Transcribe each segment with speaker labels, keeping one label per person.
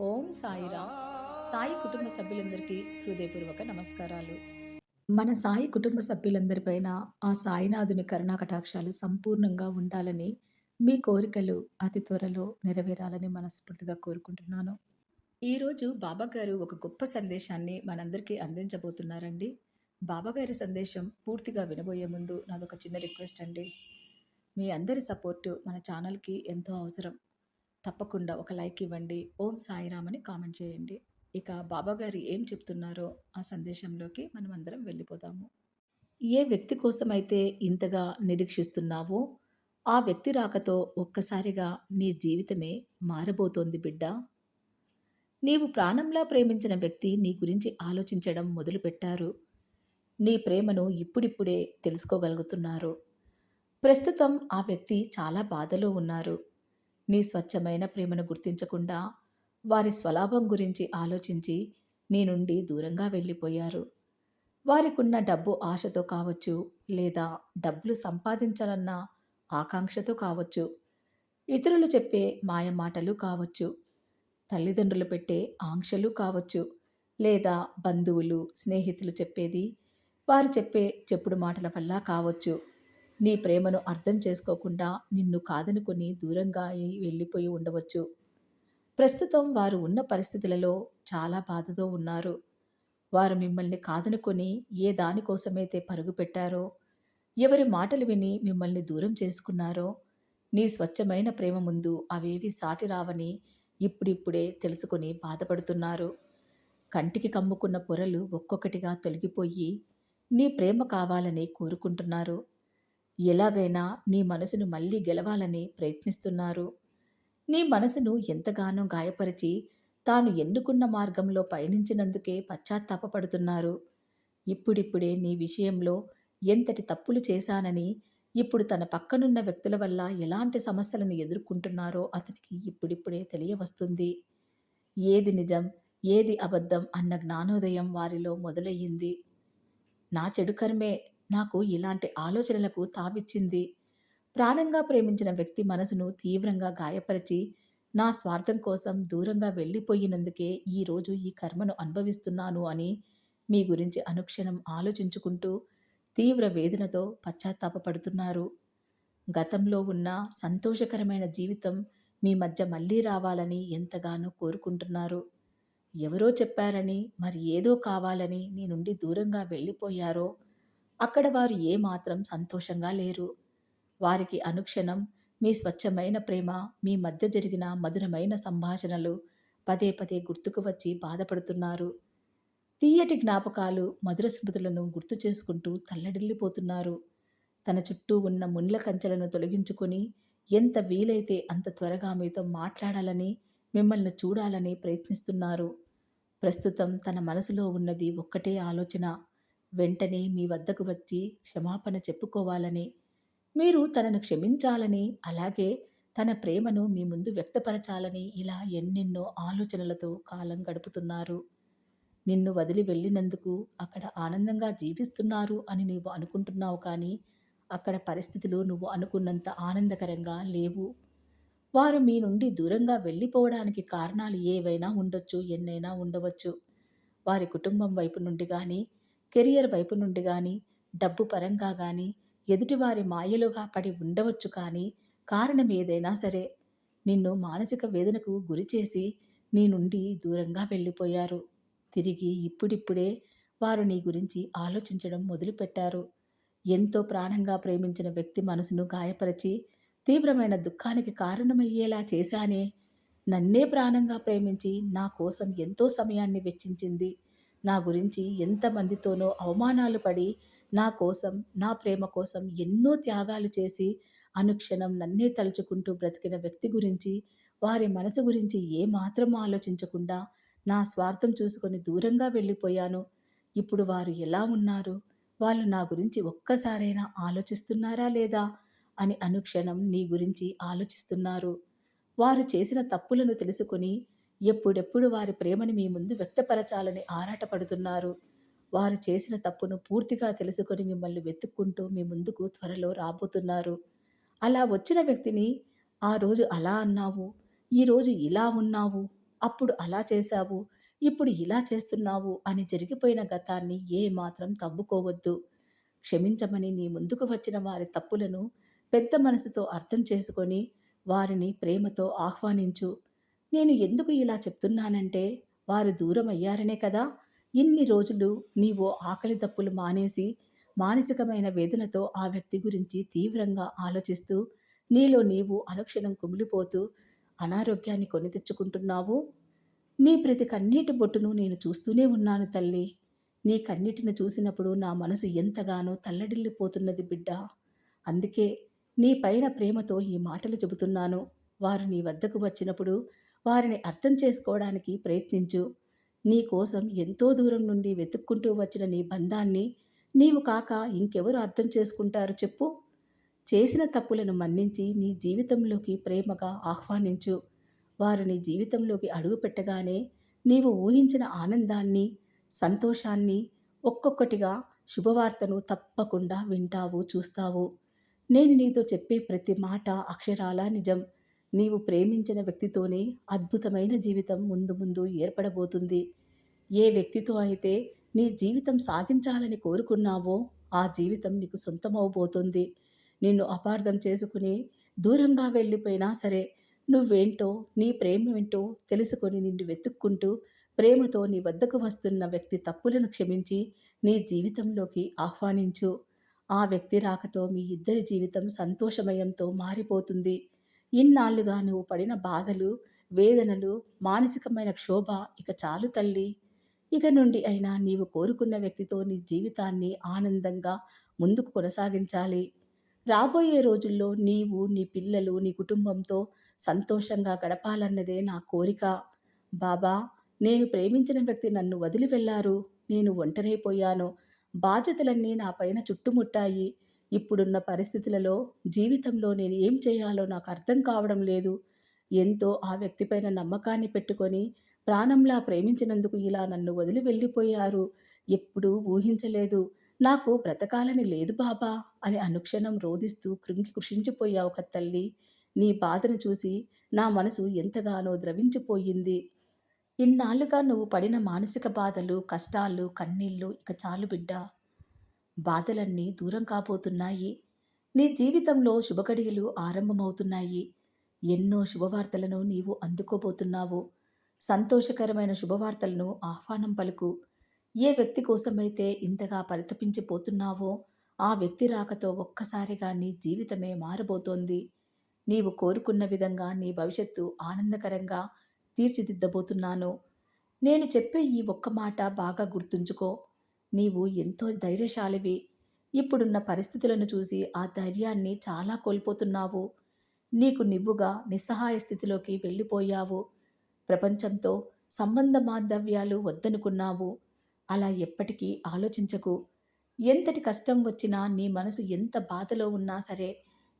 Speaker 1: ఓం సాయిరామ్. సాయి కుటుంబ సభ్యులందరికీ హృదయపూర్వక నమస్కారాలు. మన సాయి కుటుంబ సభ్యులందరిపైన ఆ సాయినాథుని కరుణా కటాక్షాలు సంపూర్ణంగా ఉండాలని మీ కోరికలు అతి త్వరలో నెరవేరాలని మనస్ఫూర్తిగా కోరుకుంటున్నాను. ఈరోజు బాబాగారు ఒక గొప్ప సందేశాన్ని మనందరికీ అందించబోతున్నారండి. బాబాగారి సందేశం పూర్తిగా వినబోయే ముందు నాదొక చిన్న రిక్వెస్ట్ అండి. మీ అందరి సపోర్టు మన ఛానల్కి ఎంతో అవసరం. తప్పకుండా ఒక లైక్ ఇవ్వండి. ఓం సాయిరామ్ అని కామెంట్ చేయండి. ఇక బాబాగారు ఏం చెప్తున్నారో ఆ సందేశంలోకి మనం అందరం వెళ్ళిపోతాము ఏ వ్యక్తి కోసమైతే ఇంతగా నిరీక్షిస్తున్నావో ఆ వ్యక్తి రాకతో ఒక్కసారిగా నీ జీవితమే మారబోతోంది బిడ్డ. నీవు ప్రాణంలా ప్రేమించిన వ్యక్తి నీ గురించి ఆలోచించడం మొదలుపెట్టారు. నీ ప్రేమను ఇప్పుడిప్పుడే తెలుసుకోగలుగుతున్నారు. ప్రస్తుతం ఆ వ్యక్తి చాలా బాధలో ఉన్నారు. నీ స్వచ్ఛమైన ప్రేమను గుర్తించకుండా వారి స్వలాభం గురించి ఆలోచించి నీ నుండి దూరంగా వెళ్ళిపోయారు. వారికున్న డబ్బు ఆశతో కావచ్చు లేదా డబ్బులు సంపాదించాలన్న ఆకాంక్షతో కావచ్చు ఇతరులు చెప్పే మాయ మాటలు కావచ్చు తల్లిదండ్రులు పెట్టే ఆంక్షలు కావచ్చు లేదా బంధువులు స్నేహితులు చెప్పేది వారు చెప్పే చెప్పుడు మాటల వల్ల కావచ్చు. నీ ప్రేమను అర్థం చేసుకోకుండా నిన్ను కాదనుకొని దూరంగా వెళ్ళిపోయి ఉండవచ్చు. ప్రస్తుతం వారు ఉన్న పరిస్థితులలో చాలా బాధతో ఉన్నారు. వారు మిమ్మల్ని కాదనుకొని ఏ దానికోసమైతే పరుగు పెట్టారో ఎవరి మాటలు విని మిమ్మల్ని దూరం చేసుకున్నారో నీ స్వచ్ఛమైన ప్రేమ ముందు అవేవి సాటి రావని ఇప్పుడిప్పుడే తెలుసుకొని బాధపడుతున్నారు. కంటికి కమ్ముకున్న పొరలు ఒక్కొక్కటిగా తొలగిపోయి నీ ప్రేమ కావాలని కోరుకుంటున్నారు. ఎలాగైనా నీ మనసును మళ్ళీ గెలవాలని ప్రయత్నిస్తున్నారు. నీ మనసును ఎంతగానో గాయపరిచి తాను ఎన్నుకున్న మార్గంలో పయనించినందుకే పశ్చాత్తాపడుతున్నారు ఇప్పుడిప్పుడే నీ విషయంలో ఎంతటి తప్పులు చేశానని ఇప్పుడు తన పక్కనున్న వ్యక్తుల వల్ల ఎలాంటి సమస్యలను ఎదుర్కొంటున్నారో అతనికి ఇప్పుడిప్పుడే తెలియవస్తుంది. ఏది నిజం ఏది అబద్ధం అన్న జ్ఞానోదయం వారిలో మొదలయ్యింది. నా చెడు కర్మే నాకు ఇలాంటి ఆలోచనలకు తావిచ్చింది. ప్రాణంగా ప్రేమించిన వ్యక్తి మనసును తీవ్రంగా గాయపరిచి నా స్వార్థం కోసం దూరంగా వెళ్ళిపోయినందుకే ఈరోజు ఈ కర్మను అనుభవిస్తున్నాను అని మీ గురించి అనుక్షణం ఆలోచించుకుంటూ తీవ్ర వేదనతో పశ్చాత్తాపడుతున్నారు గతంలో ఉన్న సంతోషకరమైన జీవితం మీ మధ్య మళ్ళీ రావాలని ఎంతగానో కోరుకుంటున్నారు. ఎవరో చెప్పారని మరి ఏదో కావాలని నీ నుండి దూరంగా వెళ్ళిపోయారో అక్కడ వారు ఏమాత్రం సంతోషంగా లేరు. వారికి అనుక్షణం మీ స్వచ్ఛమైన ప్రేమ మీ మధ్య జరిగిన మధురమైన సంభాషణలు పదే పదే గుర్తుకు వచ్చి బాధపడుతున్నారు. తీయటి జ్ఞాపకాలు మధుర స్మృతులను గుర్తు చేసుకుంటూ తల్లడిల్లిపోతున్నారు. తన చుట్టూ ఉన్న ముండ్ల కంచెలను తొలగించుకొని ఎంత వీలైతే అంత త్వరగా మీతో మాట్లాడాలని మిమ్మల్ని చూడాలని ప్రయత్నిస్తున్నారు. ప్రస్తుతం తన మనసులో ఉన్నది ఒక్కటే ఆలోచన. వెంటనే మీ వద్దకు వచ్చి క్షమాపణ చెప్పుకోవాలని మీరు తనను క్షమించాలని అలాగే తన ప్రేమను మీ ముందు వ్యక్తపరచాలని ఇలా ఎన్నెన్నో ఆలోచనలతో కాలం గడుపుతున్నారు. నిన్ను వదిలి వెళ్ళినందుకు అక్కడ ఆనందంగా జీవిస్తున్నారు అని నీవు అనుకుంటున్నావు కానీ అక్కడ పరిస్థితులు నువ్వు అనుకున్నంత ఆనందకరంగా లేవు. వారు మీ నుండి దూరంగా వెళ్ళిపోవడానికి కారణాలు ఏవైనా ఉండొచ్చు ఎన్నైనా ఉండవచ్చు. వారి కుటుంబం వైపు నుండి కానీ కెరియర్ వైపు నుండి కానీ డబ్బు పరంగా కానీ ఎదుటివారి మాయలుగా పడి ఉండవచ్చు కానీ కారణం ఏదైనా సరే నిన్ను మానసిక వేదనకు గురిచేసి నీ నుండి దూరంగా వెళ్ళిపోయారు. తిరిగి ఇప్పుడిప్పుడే వారు నీ గురించి ఆలోచించడం మొదలుపెట్టారు. ఎంతో ప్రాణంగా ప్రేమించిన వ్యక్తి మనసును గాయపరిచి తీవ్రమైన దుఃఖానికి కారణమయ్యేలా చేశానే నన్నే ప్రాణంగా ప్రేమించి నా కోసం ఎంతో సమయాన్ని వెచ్చించింది. నా గురించి ఎంతమందితోనో అవమానాలు పడి నా కోసం నా ప్రేమ కోసం ఎన్నో త్యాగాలు చేసి అనుక్షణం నన్నే తలుచుకుంటూ బ్రతికిన వ్యక్తి గురించి వారి మనసు గురించి ఏమాత్రం ఆలోచించకుండా నా స్వార్థం చూసుకొని దూరంగా వెళ్ళిపోయాను. ఇప్పుడు వారు ఎలా ఉన్నారు? వాళ్ళు నా గురించి ఒక్కసారైనా ఆలోచిస్తున్నారా లేదా? అని అనుక్షణం నీ గురించి ఆలోచిస్తున్నారు. వారు చేసిన తప్పులను తెలుసుకొని ఎప్పుడెప్పుడు వారి ప్రేమని మీ ముందు వ్యక్తపరచాలని ఆరాటపడుతున్నారు వారు చేసిన తప్పును పూర్తిగా తెలుసుకొని మిమ్మల్ని వెతుక్కుంటూ మీ ముందుకు త్వరలో రాబోతున్నారు అలా వచ్చిన వ్యక్తిని ఆ రోజు అలా అన్నావు ఈరోజు ఇలా ఉన్నావు అప్పుడు అలా చేశావు, ఇప్పుడు ఇలా చేస్తున్నావు అని జరిగిపోయిన గతాన్ని ఏమాత్రం తవ్వుకోవద్దు. క్షమించమని నీ ముందుకు వచ్చిన వారి తప్పులను పెద్ద మనసుతో అర్థం చేసుకొని వారిని ప్రేమతో ఆహ్వానించు. నేను ఎందుకు ఇలా చెప్తున్నానంటే వారు దూరం అయ్యారనే కదా! ఇన్ని రోజులు నీవు ఆకలి దప్పులు మానేసి మానసికమైన వేదనతో ఆ వ్యక్తి గురించి తీవ్రంగా ఆలోచిస్తూ నీలో నీవు అనుక్షణం కుమిలిపోతూ అనారోగ్యాన్ని కొని తెచ్చుకుంటున్నావు. నీ ప్రతి కన్నీటి బొట్టును నేను చూస్తూనే ఉన్నాను తల్లి. నీ కన్నీటిని చూసినప్పుడు నా మనసు ఎంతగానో తల్లడిల్లిపోతున్నది బిడ్డ అందుకే నీ పైన ప్రేమతో ఈ మాటలు చెబుతున్నాను. వారు నీ వద్దకు వచ్చినప్పుడు వారిని అర్థం చేసుకోవడానికి ప్రయత్నించు. నీ కోసం ఎంతో దూరం నుండి వెతుక్కుంటూ వచ్చిన నీ బంధాన్ని నీవు కాక ఇంకెవరు అర్థం చేసుకుంటారు చెప్పు? చేసిన తప్పులను మన్నించి నీ జీవితంలోకి ప్రేమగా ఆహ్వానించు. వారు నీ జీవితంలోకి అడుగుపెట్టగానే నీవు ఊహించిన ఆనందాన్ని, సంతోషాన్ని ఒక్కొక్కటిగా శుభవార్తను తప్పకుండా వింటావు, చూస్తావు. నేను నీతో చెప్పే ప్రతి మాట అక్షరాల నిజం. నీవు ప్రేమించిన వ్యక్తితోనే అద్భుతమైన జీవితం ముందు ముందు ఏర్పడబోతుంది. ఏ వ్యక్తితో అయితే నీ జీవితం సాగించాలని కోరుకున్నావో ఆ జీవితం నీకు సొంతమవబోతుంది. నిన్ను అపార్థం చేసుకుని దూరంగా వెళ్ళిపోయినా సరే నువ్వేంటో నీ ప్రేమేంటో తెలుసుకొని నిన్ను వెతుక్కుంటూ ప్రేమతో నీ వద్దకు వస్తున్న వ్యక్తి తప్పులను క్షమించి నీ జీవితంలోకి ఆహ్వానించు. ఆ వ్యక్తి రాకతో మీ ఇద్దరి జీవితం సంతోషమయంతో మారిపోతుంది. ఇన్నాళ్ళుగా నువ్వు పడిన బాధలు, వేదనలు, మానసికమైన క్షోభ ఇక చాలు తల్లి. ఇక నుండి అయినా నీవు కోరుకున్న వ్యక్తితో నీ జీవితాన్ని ఆనందంగా ముందుకు కొనసాగించాలి. రాబోయే రోజుల్లో నీవు, నీ పిల్లలు, నీ కుటుంబంతో సంతోషంగా గడపాలన్నదే నా కోరిక. బాబా, నేను ప్రేమించిన వ్యక్తి నన్ను వదిలి వెళ్ళారు నేను ఒంటరైపోయాను. బాధ్యతలన్నీ నా పైన చుట్టుముట్టాయి. ఇప్పుడున్న పరిస్థితులలో జీవితంలో నేను ఏం చేయాలో నాకు అర్థం కావడం లేదు. ఎంతో ఆ వ్యక్తిపైన నమ్మకాన్ని పెట్టుకొని ప్రాణంలా ప్రేమించినందుకు ఇలా నన్ను వదిలి వెళ్ళిపోయారు. ఎప్పుడూ ఊహించలేదు. నాకు బ్రతకాలని లేదు బాబా అని అనుక్షణం రోదిస్తూ కృంగి కృషించిపోయావు ఒక తల్లి. నీ బాధను చూసి నా మనసు ఎంతగానో ద్రవించిపోయింది. ఇన్నాళ్ళుగా నువ్వు పడిన మానసిక బాధలు, కష్టాలు, కన్నీళ్ళు ఇక చాలు బిడ్డా. బాధలన్నీ దూరం కాబోతున్నాయి. నీ జీవితంలో శుభఘడియలు ఆరంభమవుతున్నాయి. ఎన్నో శుభవార్తలను నీవు అందుకోబోతున్నావు. సంతోషకరమైన శుభవార్తలను ఆహ్వానం పలుకు. ఏ వ్యక్తి కోసమైతే ఇంతగా పరితపించిపోతున్నావో ఆ వ్యక్తి రాకతో ఒక్కసారిగా నీ జీవితమే మారబోతోంది. నీవు కోరుకున్న విధంగా నీ భవిష్యత్తు ఆనందకరంగా తీర్చిదిద్దబోతున్నాను. నేను చెప్పే ఈ ఒక్క మాట బాగా గుర్తుంచుకో. నీవు ఎంతో ధైర్యశాలివి. ఇప్పుడున్న పరిస్థితులను చూసి ఆ ధైర్యాన్ని చాలా కోల్పోతున్నావు. నీకు నివ్వుగా నిస్సహాయ స్థితిలోకి వెళ్ళిపోయావు. ప్రపంచంతో సంబంధ బాంధవ్యాలు వద్దనుకున్నావు. అలా ఎప్పటికీ ఆలోచించకు. ఎంతటి కష్టం వచ్చినా నీ మనసు ఎంత బాధలో ఉన్నా సరే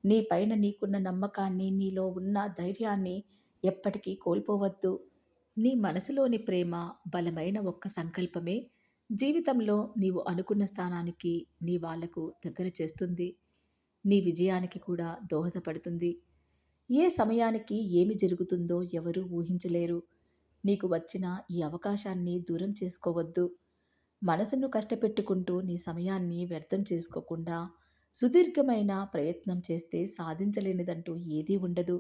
Speaker 1: నీ పైన నీకున్న నమ్మకాన్ని, నీలో ఉన్న ధైర్యాన్ని ఎప్పటికీ కోల్పోవద్దు. నీ మనసులోని ప్రేమ బలమైన ఒక్క సంకల్పమే జీవితంలో నీవు అనుకున్న స్థానానికి నీ వాళ్ళకు దగ్గర చేస్తుంది. నీ విజయానికి కూడా దోహదపడుతుంది. ఏ సమయానికి ఏమి జరుగుతుందో ఎవరూ ఊహించలేరు. నీకు వచ్చిన ఈ అవకాశాన్ని దూరం చేసుకోవద్దు. మనసును కష్టపెట్టుకుంటూ నీ సమయాన్ని వ్యర్థం చేసుకోకుండా సుదీర్ఘమైన ప్రయత్నం చేస్తే సాధించలేనిదంటూ ఏదీ ఉండదు.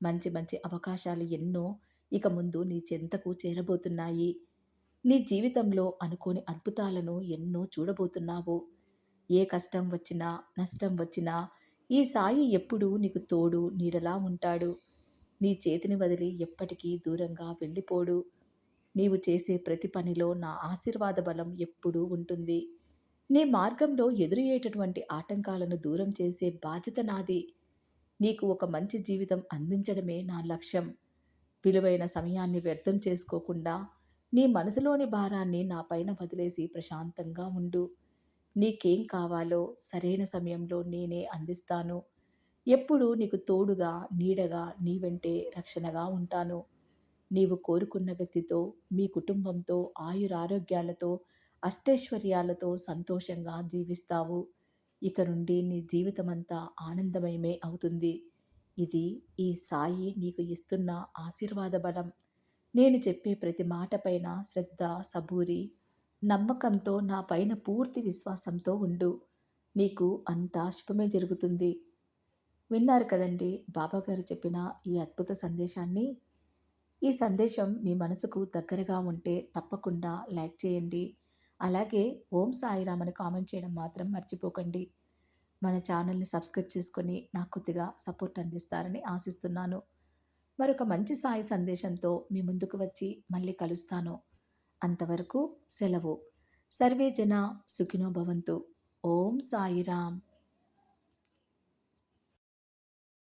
Speaker 1: మంచి మంచి అవకాశాలు ఎన్నో ఇక ముందు నీ చెంతకు చేరబోతున్నాయి. నీ జీవితంలో అనుకోని అద్భుతాలను ఎన్నో చూడబోతున్నావు. ఏ కష్టం వచ్చినా, నష్టం వచ్చినా ఈ సాయి ఎప్పుడూ నీకు తోడు, నీడలా ఉంటాడు. నీ చేతిని వదిలి ఎప్పటికీ దూరంగా వెళ్ళిపోడు. నీవు చేసే ప్రతి పనిలో నా ఆశీర్వాద బలం ఎప్పుడూ ఉంటుంది. నీ మార్గంలో ఎదురయ్యేటటువంటి ఆటంకాలను దూరం చేసే బాధ్యత నాది. నీకు ఒక మంచి జీవితం అందించడమే నా లక్ష్యం. విలువైన సమయాన్ని వ్యర్థం చేసుకోకుండా నీ మనసులోని భారాన్ని నా పైన వదిలేసి ప్రశాంతంగా ఉండు. నీకేం కావాలో సరైన సమయంలో నేనే అందిస్తాను. ఎప్పుడూ నీకు తోడుగా, నీడగా, నీ వెంటే రక్షణగా ఉంటాను. నీవు కోరుకున్న వ్యక్తితో, మీ కుటుంబంతో ఆయురారోగ్యాలతో, అష్టైశ్వర్యాలతో సంతోషంగా జీవిస్తావు. ఇక నుండి నీ జీవితమంతా ఆనందమయమే అవుతుంది. ఇది ఈ సాయి నీకు ఇస్తున్న ఆశీర్వాద బలం. నేను చెప్పే ప్రతి మాట పైన శ్రద్ధ, సబూరి, నమ్మకంతో నా పైన పూర్తి విశ్వాసంతో ఉండు. నీకు అంతా శుభమే జరుగుతుంది. విన్నారు కదండీ బాబాగారు చెప్పిన ఈ అద్భుత సందేశాన్ని. ఈ సందేశం మీ మనసుకు దగ్గరగా ఉంటే తప్పకుండా లైక్ చేయండి. అలాగే ఓం సాయిరామ్ అని కామెంట్ చేయడం మాత్రం మర్చిపోకండి. మన ఛానల్‌ని సబ్స్క్రైబ్ చేసుకొని నాకు కొద్దిగా సపోర్ట్ అందిస్తారని ఆశిస్తున్నాను. మరొక మంచి సాయి సందేశంతో మీ ముందుకు వచ్చి మళ్ళీ కలుస్తాను. అంతవరకు సెలవు. సర్వే జన సుఖినో భవంతు. ఓం సాయిరామ్.